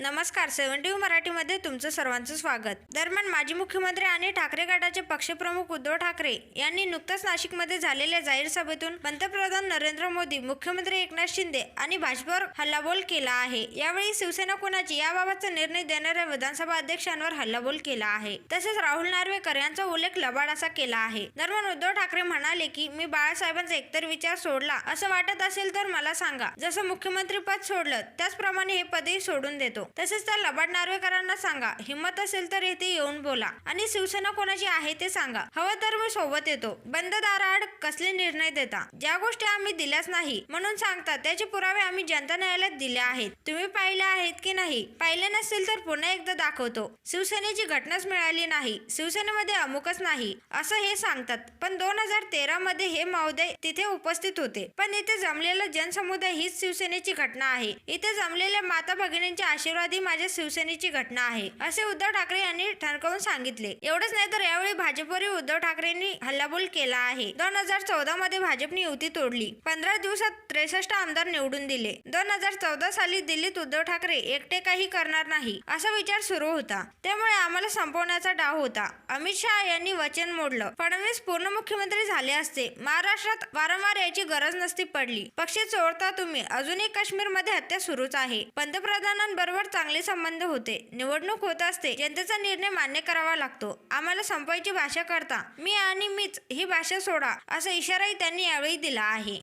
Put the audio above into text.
नमस्कार सेव्हन्टी मराठीमध्ये तुमचं सर्वांचं स्वागत. दरम्यान माजी मुख्यमंत्री आणि ठाकरे गटाचे पक्षप्रमुख उद्धव ठाकरे यांनी नुकताच नाशिकमध्ये झालेल्या जाहीर सभेतून पंतप्रधान नरेंद्र मोदी मुख्यमंत्री एकनाथ शिंदे आणि भाजपावर हल्लाबोल केला आहे. यावेळी शिवसेना कोणाची याबाबतचा निर्णय देणाऱ्या विधानसभा अध्यक्षांवर हल्लाबोल केला आहे. तसेच राहुल नार्वेकर यांचा उल्लेख लबाड असा केला आहे. दरम्यान उद्धव ठाकरे म्हणाले की मी बाळासाहेबांचा एकतर विचार सोडला. असं वाटत असेल तर मला सांगा. जसं मुख्यमंत्री पद सोडलं त्याचप्रमाणे हे पदही सोडून देतो. तसेच त्या लबाड नार्वेकरांना सांगा. हिंमत असेल तर येथे येऊन बोला. आणि शिवसेना कोणाची आहे ते सांगा. हवं तर मी सोबत येतो. बंद दाराआड कसले निर्णय देता? ज्या गोष्टी आम्ही दिल्याच नाही म्हणून सांगता त्याचे पुरावे आम्ही जनता न्यायालयात दिले आहेत. तुम्ही पाहिले आहेत की नाही? पाहिले नसतील तर पुन्हा एकदा दाखवतो. शिवसेनेची घटनाच मिळाली नाही. शिवसेनेमध्ये अमुकच नाही. असं हे सांगतात. पण दोन हजार तेरा मध्ये हे महोदय तिथे उपस्थित होते. पण इथे जमलेला जनसमुदाय हीच शिवसेनेची घटना आहे. इथे जमलेल्या माता भगिनींचे आशीर्वाद राष्ट्रवादी माझ्या शिवसेनेची घटना आहे असे उद्धव ठाकरे यांनी ठणकावून सांगितले. एवढंच नाही तर यावेळी भाजपवरही उद्धव ठाकरेंनी हल्लाबोल केला आहे. दोन हजार चौदा मध्ये भाजपने युती तोडली. पंधरा दिवसात त्रेसष्ट आमदार निवडून दिले. दोन हजार चौदा साली दिल्लीत उद्धव ठाकरे एकटे काही करणार नाही असा विचार सुरू होता. त्यामुळे आम्हाला संपवण्याचा डाव होता. अमित शहा यांनी वचन मोडलं. फडणवीस पूर्ण मुख्यमंत्री झाले असते. महाराष्ट्रात वारंवार याची गरज नसती पडली. पक्ष चोरता तुम्ही. अजूनही काश्मीरमध्ये हत्या सुरूच आहे. पंतप्रधानांबरोबर चांगले संबंध होते. निवडणूक होत असते जनतेचा निर्णय मान्य करावा लागतो. आम्हाला संपायची भाषा करता मी आणि मीच ही भाषा सोडा असा इशाराही त्यांनी यावेळी दिला आहे.